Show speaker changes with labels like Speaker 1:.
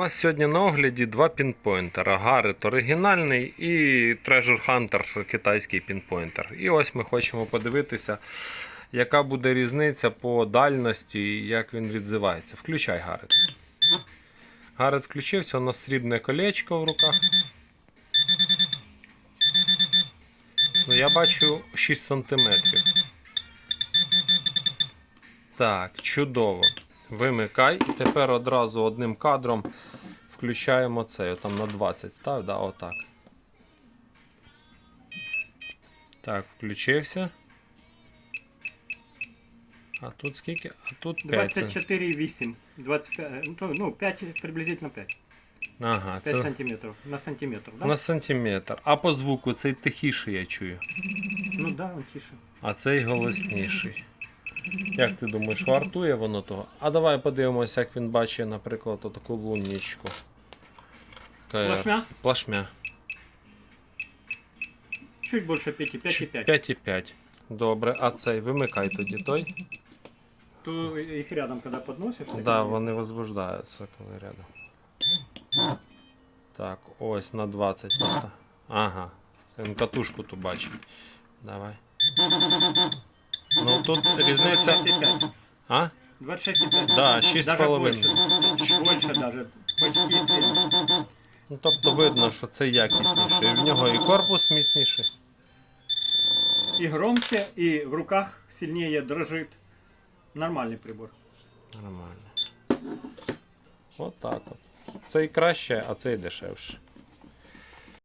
Speaker 1: нас сьогодні на огляді два пінпойнтера. Гарет оригінальний і Treasure Hunter китайський пінпойнтер. І ось ми хочемо подивитися, яка буде різниця по дальності і як він відзивається. Включай Гарет. Гарет включився, у нас срібне колечко в руках. Ну, я бачу 6 сантиметрів. Так, чудово. Вимикай. І тепер одразу одним кадром включаємо це. Там на 20 став, да, отак. Так, включився. А тут скільки? А тут 5.
Speaker 2: 24,8. 25, ну, ну, 5, приблизительно 5.
Speaker 1: Ага,
Speaker 2: 5
Speaker 1: це
Speaker 2: сантиметров. На сантиметр, да?
Speaker 1: на сантиметр. А по звуку цей тихіший я чую.
Speaker 2: Ну да, он тише.
Speaker 1: А цей голосніший. Як ти думаєш, вартує воно того? А давай подивимося, як він бачить, наприклад, отаку луннічку.
Speaker 2: Плашмя?
Speaker 1: Плашмя.
Speaker 2: Чуть больше 5, 5 и 5.
Speaker 1: 5,5. Добре, а цей вимикай тоді той.
Speaker 2: То их рядом, когда подносишь.
Speaker 1: Так, да,
Speaker 2: они-
Speaker 1: вони возбуждаються, коли рядом. Так, ось на 20 просто. Ага. Він катушку ту бачить. Давай. Ну тут різниця.
Speaker 2: 26,5.
Speaker 1: А?
Speaker 2: 26,5.
Speaker 1: Да,
Speaker 2: Даже
Speaker 1: 6,5.
Speaker 2: больше. Больше даже. Почти 7.
Speaker 1: Ну, тобто видно, що це якісніший. І в нього і корпус міцніший.
Speaker 2: И громче, и в руках сильнее дрожит. Нормальный прибор.
Speaker 1: Нормально. Так от. Цей краще, а цей дешевше.